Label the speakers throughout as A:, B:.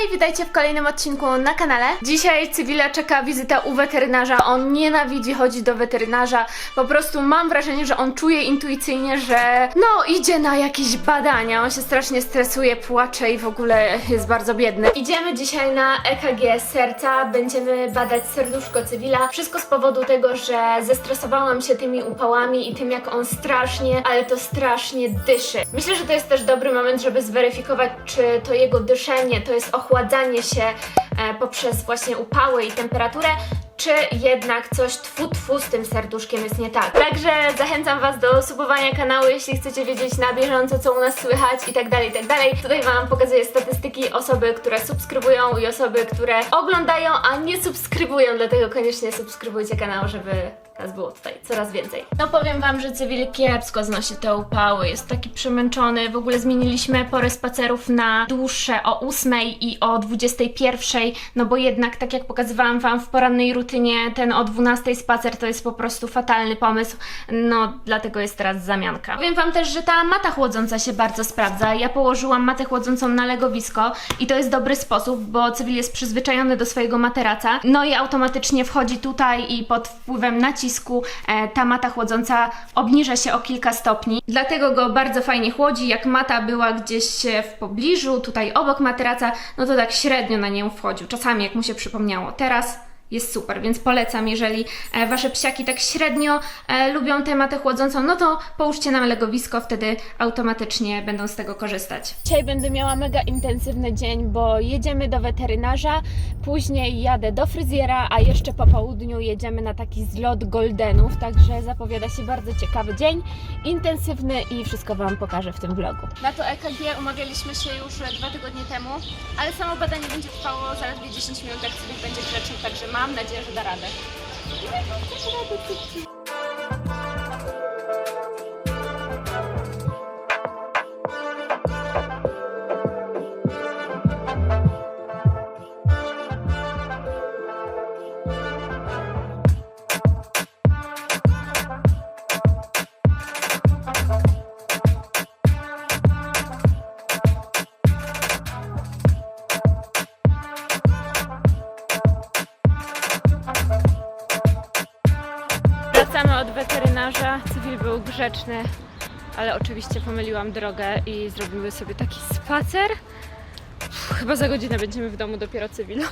A: Hej, witajcie w kolejnym odcinku na kanale. Dzisiaj Cywila czeka wizyta u weterynarza. On nienawidzi chodzić do weterynarza. Po prostu mam wrażenie, że on czuje intuicyjnie, że no idzie na jakieś badania. On się strasznie stresuje, płacze i w ogóle jest bardzo biedny. Idziemy dzisiaj na EKG serca. Będziemy badać serduszko Cywila. Wszystko z powodu tego, że zestresowałam się tymi upałami i tym, jak on strasznie, ale to strasznie dyszy. Myślę, że to jest też dobry moment, żeby zweryfikować, czy to jego dyszenie to jest ochładzanie się e, poprzez właśnie upały i temperaturę, czy jednak coś tfu tfu z tym serduszkiem jest nie tak. Także zachęcam Was do subowania kanału, jeśli chcecie wiedzieć na bieżąco, co u nas słychać i tak dalej, i tak dalej. Tutaj Wam pokazuję statystyki osoby, które subskrybują i osoby, które oglądają, a nie subskrybują, dlatego koniecznie subskrybujcie kanał, żeby nas było tutaj coraz więcej. No powiem Wam, że cywil kiepsko znosi te upały, jest taki przemęczony, w ogóle zmieniliśmy pory spacerów na dłuższe o 8 i o 21, no bo jednak, tak jak pokazywałam Wam w porannej rutynie, ten o 12 spacer to jest po prostu fatalny pomysł, no dlatego jest teraz zamianka. Powiem Wam też, że ta mata chłodząca się bardzo sprawdza, ja położyłam matę chłodzącą na legowisko i to jest dobry sposób, bo cywil jest przyzwyczajony do swojego materaca, no i automatycznie wchodzi tutaj i pod wpływem nacisku e, ta mata chłodząca obniża się o kilka stopni, dlatego go bardzo fajnie chłodzi, jak mata była gdzieś e, w pobliżu, tutaj obok materaca, no to tak średnio na nią wchodził, czasami jak mu się przypomniało. Teraz jest super, więc polecam, jeżeli e, wasze psiaki tak średnio e, lubią tę matę chłodzącą, no to połóżcie nam legowisko, wtedy automatycznie będą z tego korzystać. Dzisiaj będę miała mega intensywny dzień, bo jedziemy do weterynarza, później jadę do fryzjera, a jeszcze po południu jedziemy na taki zlot goldenów, także zapowiada się bardzo ciekawy dzień, intensywny i wszystko wam pokażę w tym vlogu. Na to EKG umawialiśmy się już dwa tygodnie temu, ale samo badanie będzie trwało zaledwie 10 minut, jak sobie będzie grzeczny, także mam nadzieję, że da radę. Ale oczywiście pomyliłam drogę i zrobimy sobie taki spacer. Uff, chyba za godzinę będziemy w domu dopiero cywil.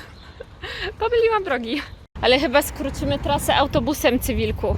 A: Pomyliłam drogi. Ale chyba skrócimy trasę autobusem cywilku.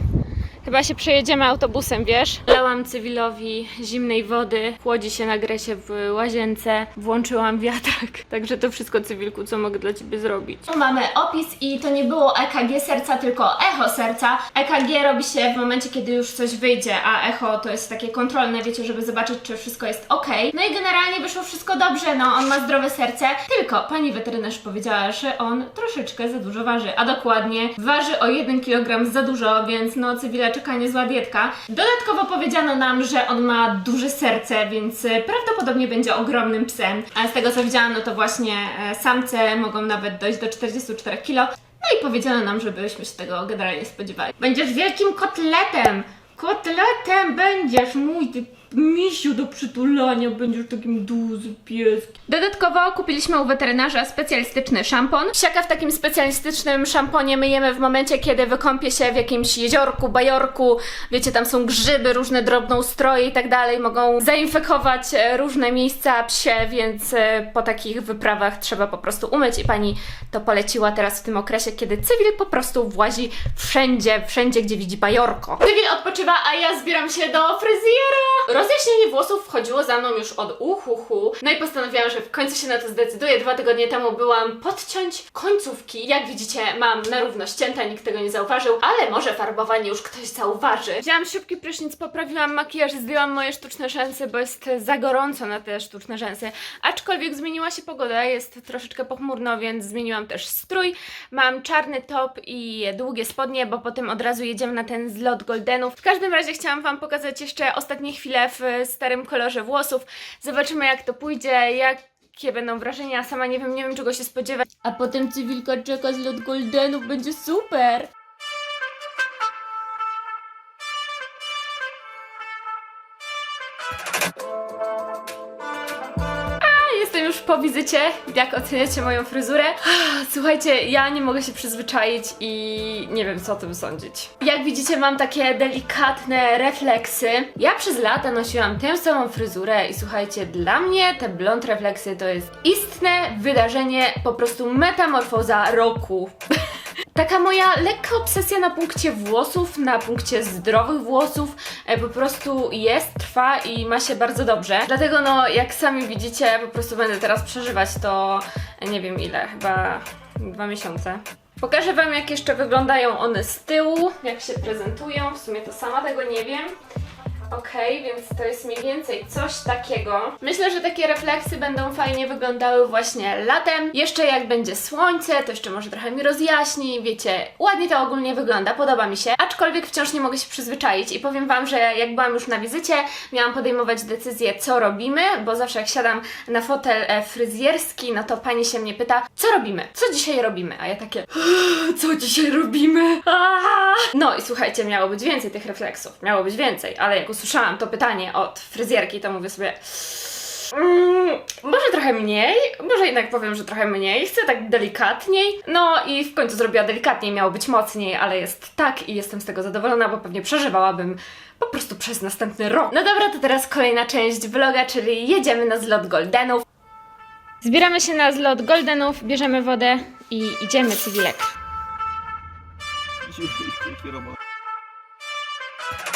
A: Chyba się przejedziemy autobusem, wiesz? Dałam cywilowi zimnej wody, chłodzi się na gresie w łazience, włączyłam wiatrak. Także to wszystko cywilku, co mogę dla ciebie zrobić. Tu mamy opis i to nie było EKG serca, tylko echo serca. EKG robi się w momencie, kiedy już coś wyjdzie, a echo to jest takie kontrolne, wiecie, żeby zobaczyć, czy wszystko jest ok. No i generalnie wyszło wszystko dobrze, no on ma zdrowe serce, tylko pani weterynarz powiedziała, że on troszeczkę za dużo waży, a dokładnie waży o 1 kg za dużo, więc no cywila czeka niezła dietka. Dodatkowo powiedziano nam, że on ma duże serce, więc e, prawdopodobnie będzie ogromnym psem. A z tego co widziałam, no to właśnie e, samce mogą nawet dojść do 44 kg. No i powiedziano nam, żebyśmy się tego generalnie spodziewali. Będziesz wielkim kotletem! Kotletem będziesz, mój ty misiu do przytulania, będziesz takim dużym pieskiem. Dodatkowo kupiliśmy u weterynarza specjalistyczny szampon. Psiaka w takim specjalistycznym szamponie myjemy w momencie, kiedy wykąpie się w jakimś jeziorku, bajorku. Wiecie, tam są grzyby, różne drobnoustroje i tak dalej. Mogą zainfekować e, różne miejsca psie, więc e, po takich wyprawach trzeba po prostu umyć i pani to poleciła teraz w tym okresie, kiedy cywil po prostu włazi wszędzie, wszędzie, gdzie widzi bajorko. Cywil odpoczywa, a ja zbieram się do fryzjera. Rozjaśnienie włosów wchodziło za mną już od uhuhu. No i postanowiłam, że w końcu się na to zdecyduję. Dwa tygodnie temu byłam podciąć końcówki. Jak widzicie, mam na równo ścięte, nikt tego nie zauważył, ale może farbowanie już ktoś zauważy. Wzięłam szybki prysznic, poprawiłam makijaż, zdjęłam moje sztuczne rzęsy, bo jest za gorąco na te sztuczne rzęsy. Aczkolwiek zmieniła się pogoda, jest troszeczkę pochmurno, więc zmieniłam też strój. Mam czarny top i długie spodnie, bo potem od razu jedziemy na ten zlot goldenów. W każdym razie chciałam Wam pokazać jeszcze ostatnie chwile w starym kolorze włosów. Zobaczymy jak to pójdzie, jakie będą wrażenia. Sama nie wiem, nie wiem czego się spodziewać. A potem cywilka czeka zlot goldenów, będzie super! Wizycie, jak oceniacie moją fryzurę. Słuchajcie, ja nie mogę się przyzwyczaić i nie wiem co o tym sądzić. Jak widzicie, mam takie delikatne refleksy. Ja przez lata nosiłam tę samą fryzurę i słuchajcie, dla mnie te blond refleksy to jest istne wydarzenie, po prostu metamorfoza roku. Taka moja lekka obsesja na punkcie włosów, na punkcie zdrowych włosów e, po prostu jest, trwa i ma się bardzo dobrze. Dlatego no, jak sami widzicie, po prostu będę teraz przeżywać to nie wiem ile, chyba dwa miesiące. Pokażę Wam, jak jeszcze wyglądają one z tyłu, jak się prezentują. W sumie to sama tego nie wiem. Okej, więc to jest mniej więcej coś takiego. Myślę, że takie refleksy będą fajnie wyglądały właśnie latem. Jeszcze jak będzie słońce, to jeszcze może trochę mi rozjaśni, wiecie, ładnie to ogólnie wygląda, podoba mi się. Aczkolwiek wciąż nie mogę się przyzwyczaić i powiem Wam, że jak byłam już na wizycie, miałam podejmować decyzję, co robimy, bo zawsze jak siadam na fotel e, fryzjerski, no to pani się mnie pyta, co robimy? Co dzisiaj robimy? A ja takie, co dzisiaj robimy? Aaa! No i słuchajcie, miało być więcej tych refleksów, miało być więcej, ale jak usłyszałam to pytanie od fryzjerki, to mówię sobie. Mm, może trochę mniej, może jednak powiem, że trochę mniej, chcę tak delikatniej. No i w końcu zrobiła delikatniej, miało być mocniej, ale jest tak i jestem z tego zadowolona, bo pewnie przeżywałabym po prostu przez następny rok. No dobra, to teraz kolejna część vloga, czyli jedziemy na zlot Goldenów. Zbieramy się na zlot Goldenów, bierzemy wodę i idziemy cywilek.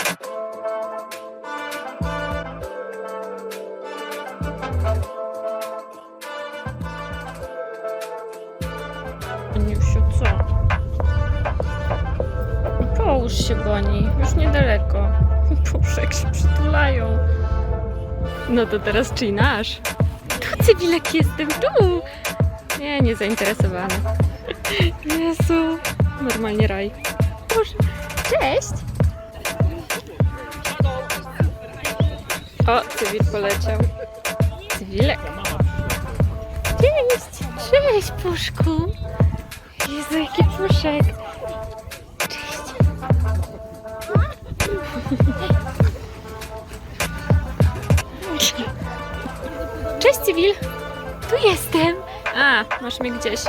A: Połóż się, Boni. Już niedaleko. Jak się przytulają. No to teraz czyj nasz? Tu cywilek jestem, tu! Nie, nie zainteresowany. Jezu, normalnie raj. Boże, cześć! O, cywil poleciał. Cywilek. Cześć! Cześć, puszku! Jezu, jaki puszek! Cześć, Cywil! Tu jestem! A, masz mnie gdzieś.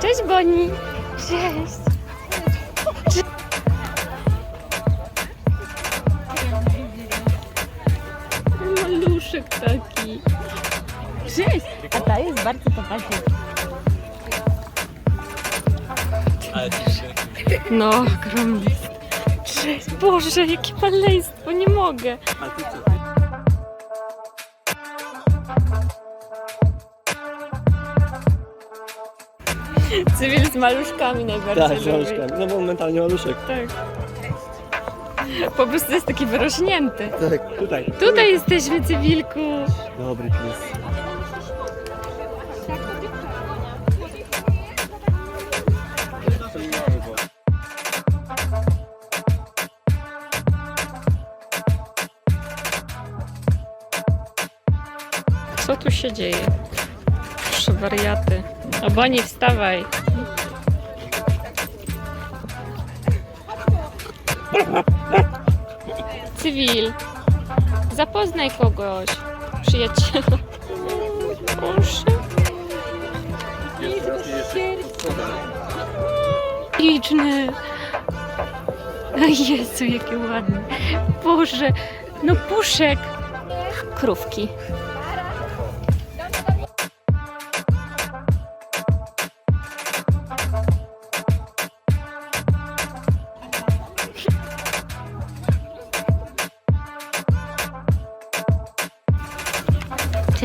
A: Cześć, Boni! Cześć! Maluszek taki. Cześć!
B: A ta jest bardzo
A: No, ogromny. Cześć, Boże, jakie maleństwo, nie mogę.
C: A ty co?
A: Cywil z maluszkami najbardziej
C: Tak,
A: lubi.
C: książka. No bo mentalnie maluszek.
A: Tak. Po prostu jest taki wyrośnięty.
C: Tak, tutaj.
A: Tutaj jesteśmy, Cywilku.
C: Dobry pies.
A: Dzieje? Proszę, wariaty. O, Boni, wstawaj. Cywil, zapoznaj kogoś. Przyjaciela. Proszę. Liczny. Jezu, jakie ładne. Boże, no puszek. Krówki.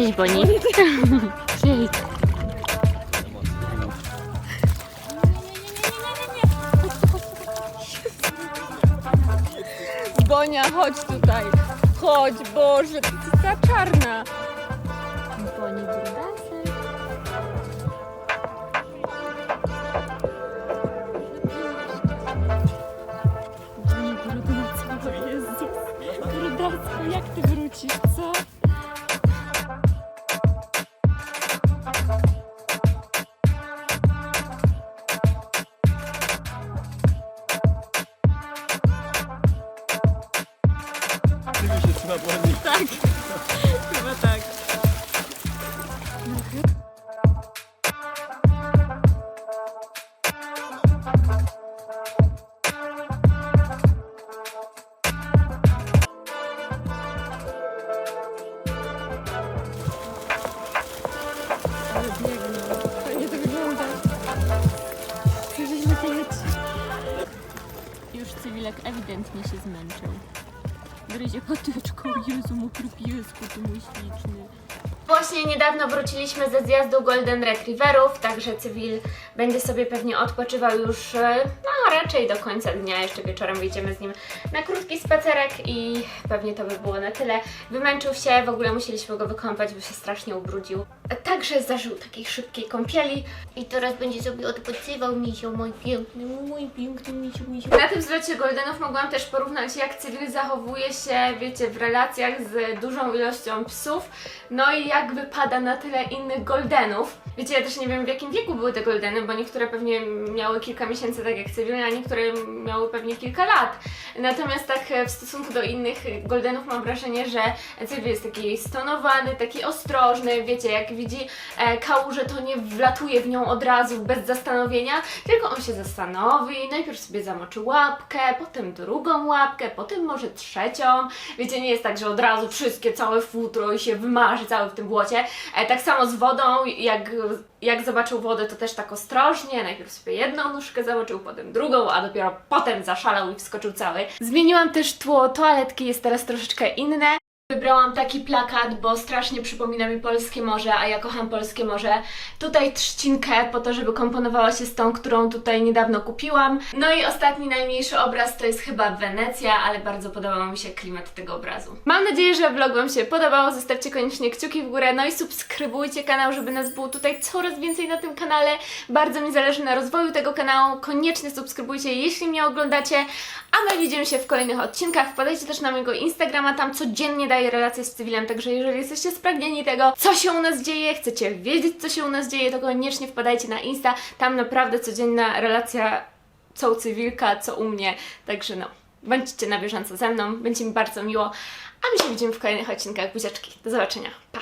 A: Cześć Boni. Cześć. Bonia, chodź tutaj. Chodź, Boże, ty jesteś ta czarna. Boni brudasem. Boni jak ty wrócisz, co? Ewidentnie się zmęczył. Gryzie patyczką. Jezu, mokry piesku, ty mój śliczny. Właśnie niedawno wróciliśmy ze zjazdu Golden Retrieverów, także cywil będzie sobie pewnie odpoczywał już e, no, raczej do końca dnia. Jeszcze wieczorem wyjdziemy z nim na krótki spacerek i pewnie to by było na tyle. Wymęczył się, w ogóle musieliśmy go wykąpać, bo się strasznie ubrudził. Także zażył takiej szybkiej kąpieli i teraz będzie sobie odpoczywał misio, mój piękny, mój piękny misio, misio. Na tym zlocie Goldenów mogłam też porównać jak cywil zachowuje się, wiecie, w relacjach z dużą ilością psów, no i jak wypada na tyle innych Goldenów. Wiecie, ja też nie wiem w jakim wieku były te Goldeny, bo niektóre pewnie miały kilka miesięcy, tak jak cywil, a niektóre miały pewnie kilka lat. Natomiast tak e, w stosunku do innych Goldenów mam wrażenie, że cywil jest taki stonowany, taki ostrożny, wiecie, jak widzi e, kałużę, to nie wlatuje w nią od razu bez zastanowienia, tylko on się zastanowi, najpierw sobie zamoczy łapkę, potem drugą łapkę, potem może trzecią. Wiecie, nie jest tak, że od razu wszystkie, całe futro i się wymarzy cały w tym błocie. E, tak samo z wodą, jak, jak zobaczył wodę, to też tak ostrożnie, najpierw sobie jedną nóżkę zamoczył, potem drugą, a dopiero potem zaszalał i wskoczył cały. Zmieniłam też tło toaletki, jest teraz troszeczkę inne. Wybrałam taki plakat, bo strasznie przypomina mi polskie morze, a ja kocham polskie morze. Tutaj trzcinkę po to, żeby komponowała się z tą, którą tutaj niedawno kupiłam. No i ostatni, najmniejszy obraz to jest chyba Wenecja, ale bardzo podobał mi się klimat tego obrazu. Mam nadzieję, że vlog Wam się podobał. Zostawcie koniecznie kciuki w górę, no i subskrybujcie kanał, żeby nas było tutaj coraz więcej na tym kanale. Bardzo mi zależy na rozwoju tego kanału. Koniecznie subskrybujcie, jeśli mnie oglądacie. A my widzimy się w kolejnych odcinkach. Wpadajcie też na mojego Instagrama, tam codziennie daję relacje z cywilem, także jeżeli jesteście spragnieni tego, co się u nas dzieje, chcecie wiedzieć, co się u nas dzieje, to koniecznie wpadajcie na Insta. Tam naprawdę codzienna relacja, co u cywilka, co u mnie. Także no, bądźcie na bieżąco ze mną, będzie mi bardzo miło. A my się widzimy w kolejnych odcinkach. Buziaczki, do zobaczenia. Pa!